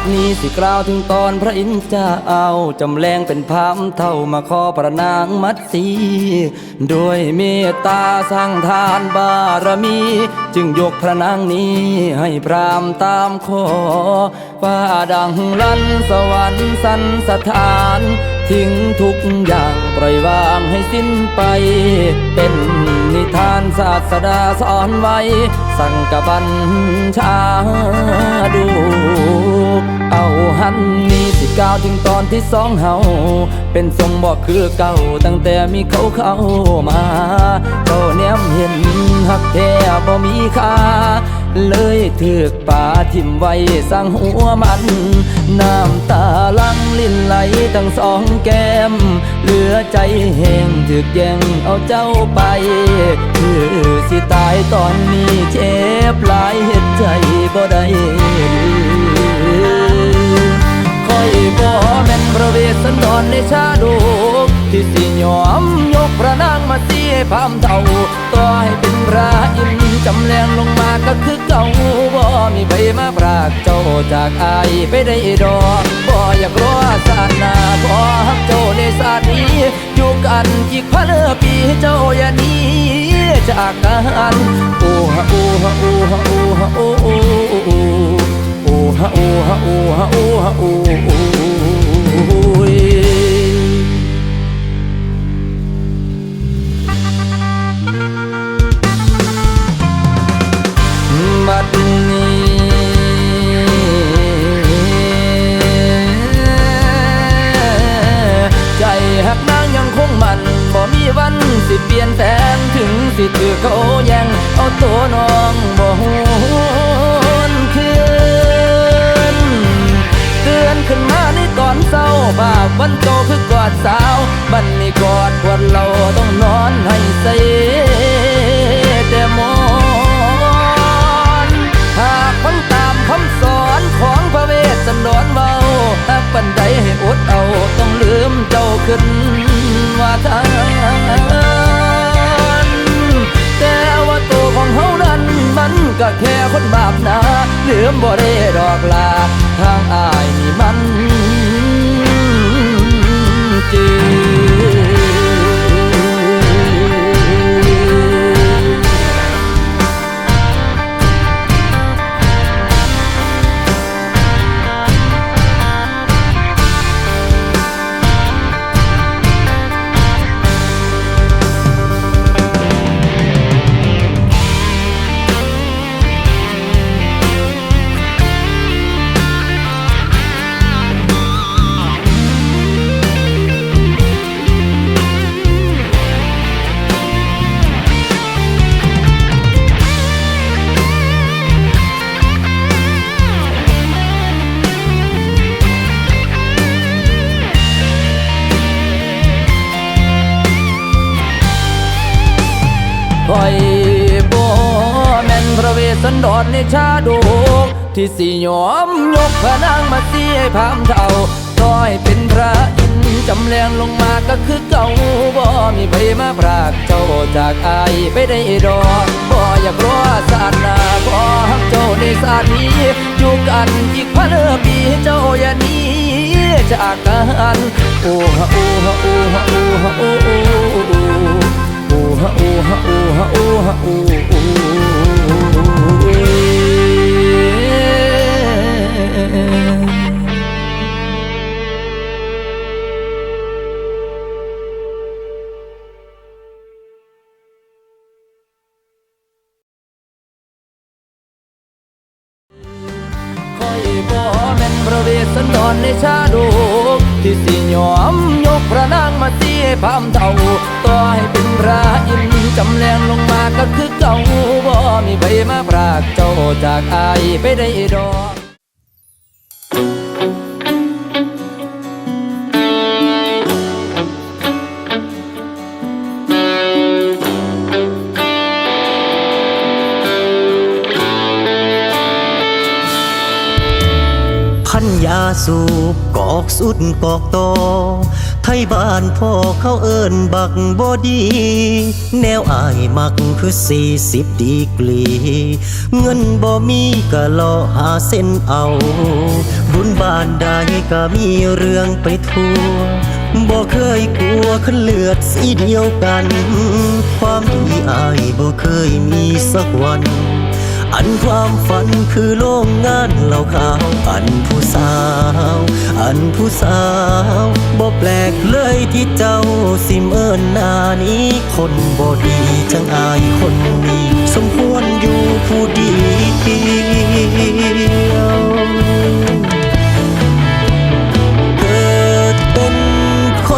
ดนี้สิกล่าวถึงตอนพระอินทร์จ้าเอาจำแรงเป็นพามเท่ามาขอประนางมัดสีด้วยเมตตาสร้างทานบารมี จึงยกพระนางนี้ให้พรามตามขอว่าดังลันสวรรค์สันสถาน ทิ้งทุกอย่างปล่อยวางให้สิ้นไปเป็น ทานศาสดาสอนไว้ สั่งกบัญชาดูเอาหันนี้สิก้าวถึงตอนที่สองเฮาเป็นทรงบอกคือเก่าตั้งแต่มีเขาเข้ามาเขาเนียมเห็นหักแท้บ่มีค่า เลยถือกป่าทิมไว้สร้างหัวมัน น้ำตาลังลิ้นไหลทั้งสองแก้ม เหลือใจแห้งถึกแย่งเอาเจ้าไปคือสิตายตอนนี้เจ็บหลายเหตุใจบ่ได้คอยบ่แม่นพระเวสสันดรในชาดกที่สิยอมยกพระนา มาเสียพามเท่าต่อให้เป็นพระอินจำแรงลงมาก็คือเก่าบ่มีใครมาพรากเจ้าจากอายไปได้ดอกบ่อยากรอศาสนาบ่ฮักเจ้าในศาสนี้อยู่กันอีกพันปีเจ้าอย่านี้จากกันโอ้ฮะโอ้ฮะโอ้ฮะโอ้ฮะโอ้โอ้โอ้โอ้ฮะโอ้ฮะโอ้ฮะโอ้ฮะโอ้ คือเขาย่งเอาตัวน้องบ่หวนคืนเตือนขึ้นมาในตอนเศร้าบาปวันโตคือกอดสาว บันนี้กอดควรเราต้องนอนให้ใส่แต่หมอนหากฟังตามคำสอนของพระเวสสันดรเบาหากปันใดให้อดเอาต้องลืมเจ้าขึ้น แค่คนบาปนะลืมบ่ได้ดอกลาทางอายนี่มัน ระเวสสันดในชาดกที่สิยอมยกพระนางมาเสียพามเท่าต่อให้เป็นพระอินจำแรงลงมาก็คือเก่าบ่มีใครมาพรากเจ้าจากอายไปได้ดอกบ่อยากรอศาสนาบ่ฮักเจ้าในศาสตร์นี้อยู่กันอีกพันปีเจ้าอย่านี้จากกันโอ้ฮะโอ้ฮะโอ้ฮะโอ้ฮะโอ้โอ้โอ้ฮะโอ้ฮะโอ้ฮะโอ้ฮะโอ้ บ่แม่นพระเวสสันดรในชาดกที่สิยอมยกพระนางมาเสียพามเท่าต่อให้เป็นพระอินทร์จำแรงลงมาก็คือเก่าบ่มีใครมาพรากเจ้าจากอายไปได้ดอก พันยาสูบกอกสุดกอกโต ไทยบ้านพ่อเขาเอิ้นบักบอดี แนวอายมักคือสี่สิบดีกรี เงินบ่มีก็รอหาเส้นเอา บุญบ้านใดก็มีเรื่องไปทั่วบ่เคยกลัวขันเลือดสีเดียวกัน ความดีอายบ่เคยมีสักวัน อันความฝันคือโรงงานเหล่าขาว อันผู้สาว อันผู้สาวบ่แปลกเลยที่เจ้าสิเมินนานี้ คนบ่ดีจังอายคนนี้ สมควรอยู่ผู้เดียว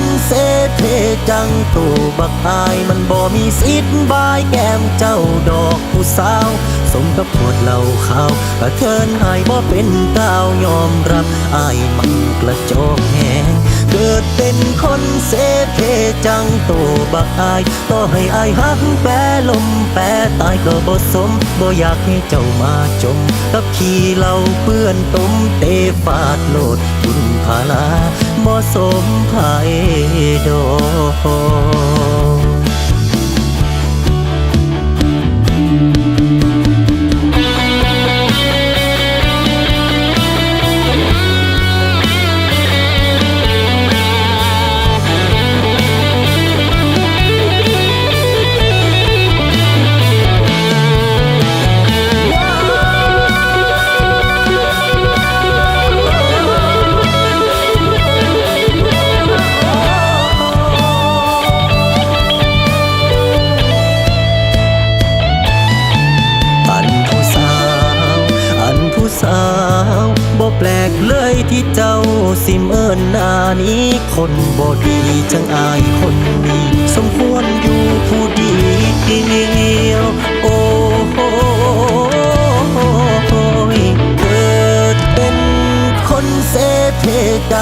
นเสเพจังตูบักอายมันบ่มีสิทธิ์บายแก้มเจ้าดอกผู้สาว สมกับปวดเหล่าขาวกระเทินอายบ่เป็นเต้ายอมรับอายมันกระจอกแหง เกิดเป็นคนเสเพจังตูบักอายต่อให้อายหักแปรลมแปรตายก็บ่สมบ่อยากให้เจ้ามาจม กับขี้เหลาเพื่อนต้มเตฟาดโลดบุญพาลาบ่สมภายดอก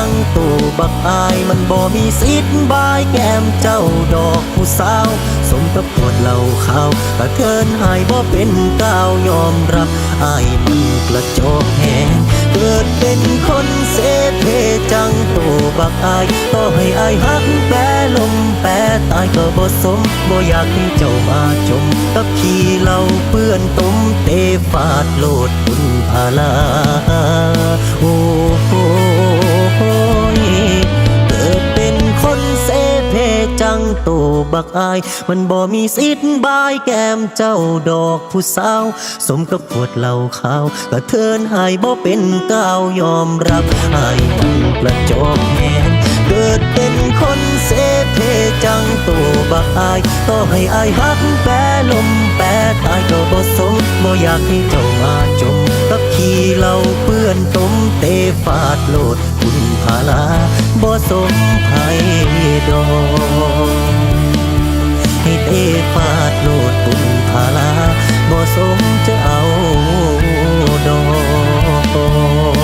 งตูบักอายมันบ่มีสิทธิ์บายแก้มเจ้าดอกผู้สาว สมกับปวดเหล่าขาวกระเทินหายบ่เป็นก้าวยอมรับอายมันกระจอกแหงเกิดเป็นคนเสเพจังตูบักอายต่อให้อายหักแปรลมแปรตายก็บ่สมบ่อยากให้เจ้ามาจมกับขี้เหล่าเปื้อนต้มเตฟาดโลดบุญพาลาโอ้โห เกิดเป็นคนเสเพจังโตบักอาย มันบ่มีสิทธิ์บายแก้มเจ้าดอกผู้สาว สมกับปวดเหล่าขาวกระเทินหายบ่เป็นก้าวยอมรับอายมันประจบแหงเกิดเป็นคนเส เพจังโตบักอายต่อให้อายหักแปรลมแปรตายก็บ่สมบ่อยากให้เจ้ามาจมกับขี้เหล่าเปื้อนต้มเตฟาดโลดคุณพาลาบ่สมไผดอกให้เตฟาดโลดบุญพาลาบ่สมจะเอาดอก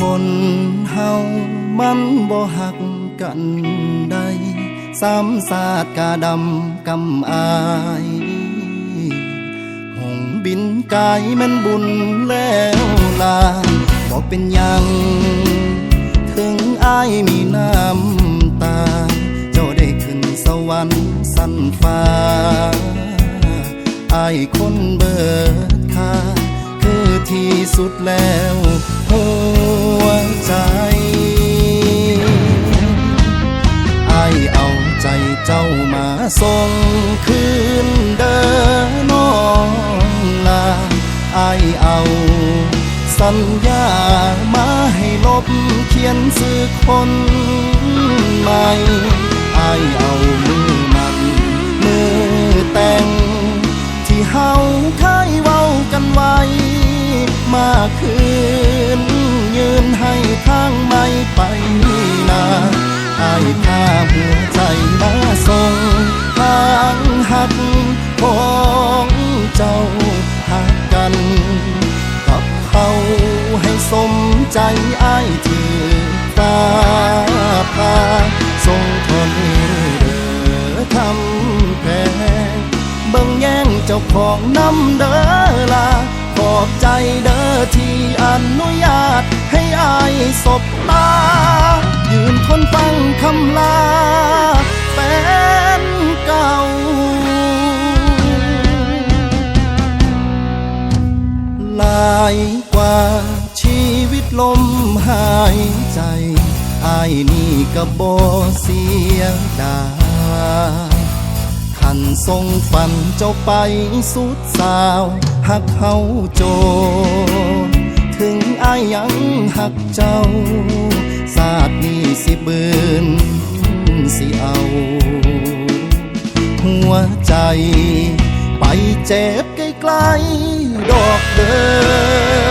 คนเฮามันบ่หักกันได้สามศาสตร์กาดำกำอายหงบินกายมันบุญแล้วลาบ่เป็นยัง ถึงอายมีน้ำตา เจ้าได้ขึ้นสวรรค์สันฟ้าอายคนเบิดค่า ที่สุดแล้วหัวใจไอเอาใจเจ้ามาส่งคืนเดินน้องลาอเอาสัญญามาให้ลบเขียนสื่อคนใหม่ไอเอามือมันมือแต่ง ที่เฮาเคยเว้ากันไว้ มาคืนยืนให้ทางไม่ไปนาอายพาหัวใจมาส่งทางหักของเจ้าหักกัน กับเขาให้สมใจไอ้ที่ฟ้าพาทรงทนเด้อทำแพงบิ่งแย่งเจ้าของน้ำเด้อลา อบใจเด้อที่อนุญาตให้อายสบตา ยืนทนฟังคำลาแฟนเก่า หลายกว่าชีวิตลมหายใจอายนี่ก็บ่เสียดาย ขันทรงฝันเจ้าไปสุดสาวหักเฮาโจ ถึงอายังหักเจ้าศาสตร์นี้สิบืนสิเอา หัวใจ ไปเจ็บใกล้ๆดอกเดิม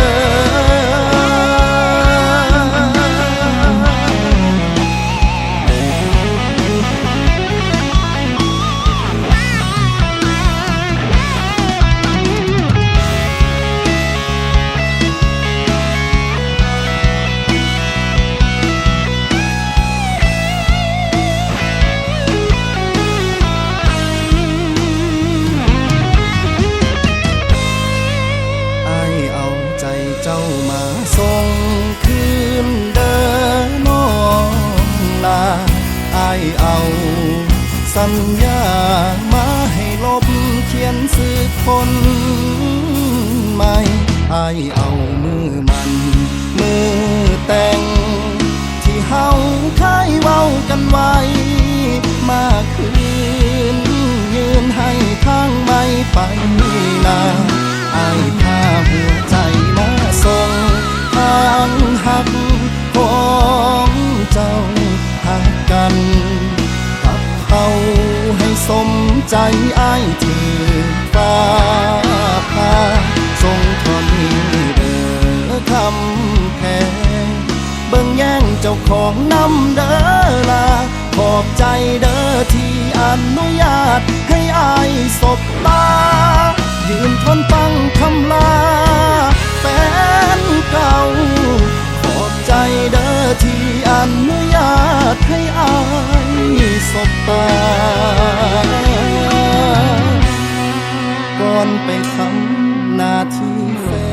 สัญญามาให้ลบเขียนสื่อคนใหม่อายเอามือมัน มือแต่ง ที่เฮาเคยเว้ากันไว้ มาคืนยืนให้ทางไม่ไปนาไอำเด้อลาขอบใจเด้อที่อนุญาต ให้อายสบตา ยืนทนฟังคำลา แฟนเก่า ขอบใจเด้อที่อนุญาต ให้อายสบตา ก่อนไปทำหน้าที่แฟน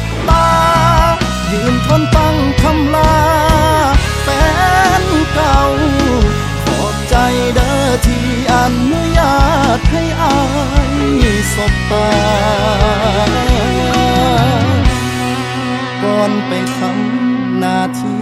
บตา ยืนทนฟังคำลา แฟนเก่า ขอบใจเด้อที่อนุญาตให้อายสบตา ก่อนไปทำหน้าที่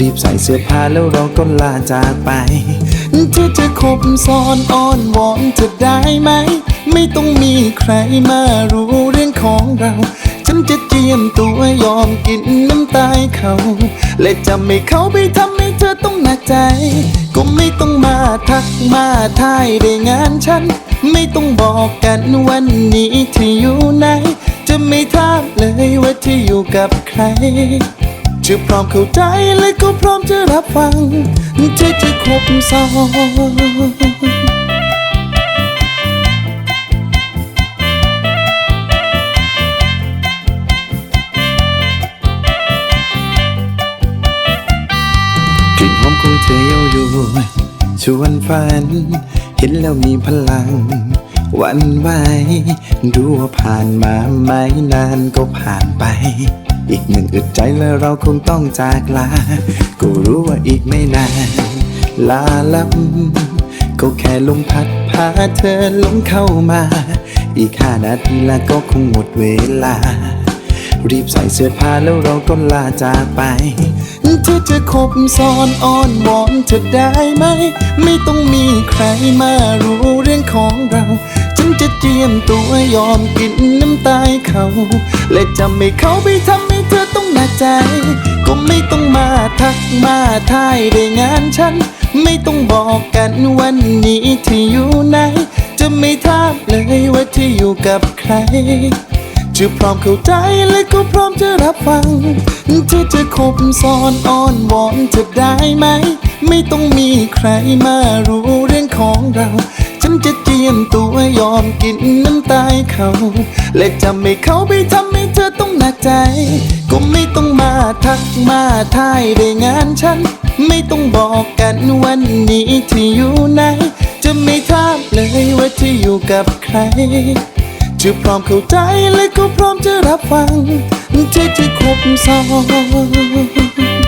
รีบใส่เสื้อผ้าแล้วเราก็ลาจากไป เธอจะคบซ้อนอ้อนวอนเธอได้ไหม ไม่ต้องมีใครมารู้เรื่องของเรา ฉันจะเจียมตัวยอมกินน้ำตายเขา และจะไม่เขาไปทำให้เธอต้องหนักใจ ก็ไม่ต้องมาทักมาทายได้งานฉัน ไม่ต้องบอกกันวันนี้ที่อยู่ไหน จะไม่ถามเลยว่าที่อยู่กับใคร จะพร้อมเข้าใจและก็พร้อมจะรับฟังเธอจะครบซ้อนกลิ่นหอมของเธอเย้ายวนชวนฝัน เห็นแล้วมีพลัง วันไหวดูว่าผ่านมาไม่นานก็ผ่านไป อีกหนึ่งอึดใจแล้วเราคงต้องจากลาก็รู้ว่าอีกไม่นาน ลาลับ ก็แค่ลมพัดพาเธอลงเข้ามา อีกห้านาทีแล้วก็คงหมดเวลา รีบใส่เสื้อผ้าแล้วเราก็ลาจากไป เธอจะคบซ้อนอ้อนวอนเธอได้ไหม ไม่ต้องมีใครมารู้เรื่องของเรา ฉันจะเจียมตัวยอมกินน้ำตายเขา และจะไม่เขาไปทำให้เธอต้องหนักใจ ก็ไม่ต้องมาทักมาทายได้งานฉัน ไม่ต้องบอกกันวันนี้ที่อยู่ไหน จะไม่ถามเลยว่าที่อยู่กับใครจะพร้อมเข้าใจและก็พร้อมจะรับฟังเธอจะคบซ้อนอ้อนวอนเธอได้ไหม ไม่ต้องมีใครมารู้เรื่องของเรา ฉันจะเจียมตัวยอมกินน้ำตายเขา และจะไม่เขาไปทำให้เธอต้องหนักใจ ก็ไม่ต้องมาทักมาทายได้งานฉัน ไม่ต้องบอกกันวันนี้ที่อยู่ไหน จะไม่ถามเลยว่าที่อยู่กับใคร จะพร้อมเข้าใจและก็พร้อมจะรับฟังเธอจะครบซ้อน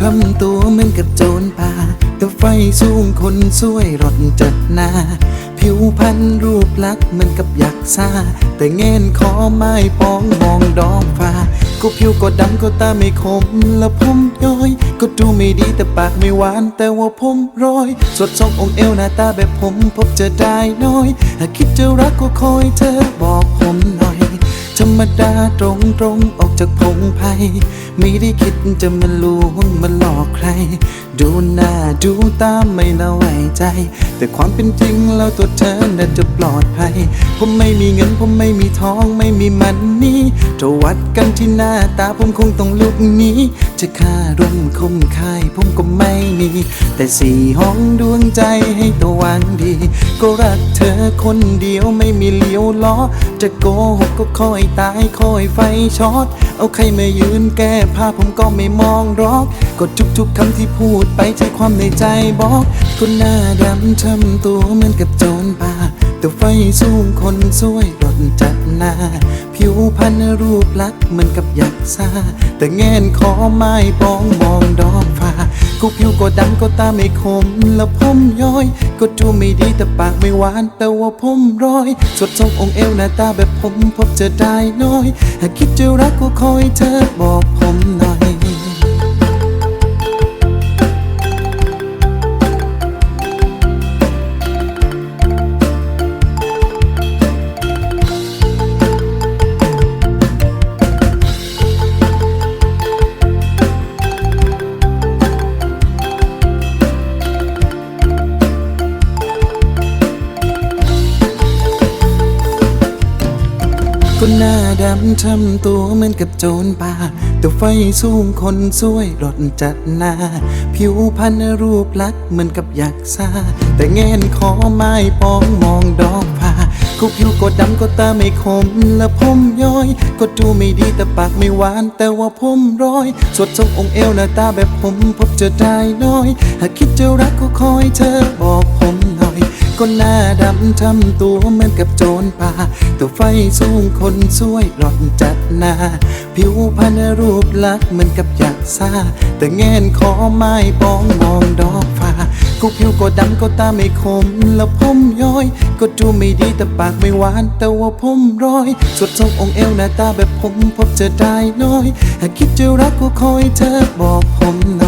ทำตัวเหมือนกับโจรป่าแต่ไฟสูงคนสวยรถจัดหน้า ผิวพรรณรูปลักษณ์เหมือนกับยักษ์ซาแต่เงินคอไม้ปองมองดอกฟ้าก็ผิวก็ดำก็ตาไม่คม และผมย้อย ก็ดูไม่ดีแต่ปากไม่หวาน แต่ว่าผมร้อย สดทรงองค์เอวหน้าตาแบบผมพบจอได้น้อย หากคิดจะรักก็คอยเธอบอกผมหน่อย ธรรมดาตรงตรงออก จากพงไพ่ไม่ได้คิดจะมาลวงมาหลอกใคร ดูหน้าดูตาไม่น่าไว้ใจ แต่ความเป็นจริงแล้วตัวเธอน่าจะปลอดภัย ผมไม่มีเงินผมไม่มีทองไม่มีมันนี่ถ้าวัดกันที่หน้าตาผมคงต้องลุกหนี้จะค่ารวมคมคายผมก็ไม่มี แต่สี่ห้องดวงใจให้ตัววางดี ก็รักเธอคนเดียวไม่มีเลี้ยวล้อ จะโกหกก็คอยตายคอยไฟช็อตเอาใครมายืนแก้ผ้าผมก็ไม่มองรอกก็ทุกๆคำที่พูดไปใจความในใจบอก คนหน้าดำทำตัวเหมือนกับโจรป่า แต่ไฟสูงคนสวยรถจัดหน้า ผิวพรรณรูปลักษณ์เหมือนกับยักษ์ซาแต่แงนคอไม้ปองมองดอกฟ้าก็ผิวก็ดำก็ตาไม่คม แล้วผมย้อย ก็ดูไม่ดีแต่ปากไม่หวาน แต่ว่าผมร้อย สดทรงองค์เอวหน้าตาแบบผมพบเจอได้น้อย หากคิดจะรักก็คอยเธอบอกผมหน่อย หน้าดำทำตัวเหมือนกับโจรป่าแต่ไฟสูงคนสวยรถจัดหน้า ผิวพรรณรูปลักษ์เหมือนกับยักษ์ซาแต่แงนคอไม้ปองมองดอกผ้าก็ผิวก็ดำก็ตาไม่คมและผมย้อย ก็ดูไม่ดีแต่ปากไม่หวาน แต่ว่าผมร้อย สดทรงองค์เอวหน้าตาแบบผมพบเจอได้น้อย หากคิดจะรักก็คอยเธอบอกผม หน่อยก็หน้าดำทำตัวเหมือนกับโจรป่า ตัวไฟสูงคนสวยร่อนจัดหน้า ผิวพรรณรูปลักษณ์เหมือนกับยักษ์ซาแต่แงนคอไม้ปองมองดอกฟ้าก็ผิวก็ดำก็ตาไม่คม แล้วผมย้อย ก็ดูไม่ดีแต่ปากไม่หวาน แต่ว่าผมร้อยสดทรงองค์เอวหน้าตาแบบผมพบเจอได้น้อย หากคิดจะรักก็คอยเธอบอกผมหน่อย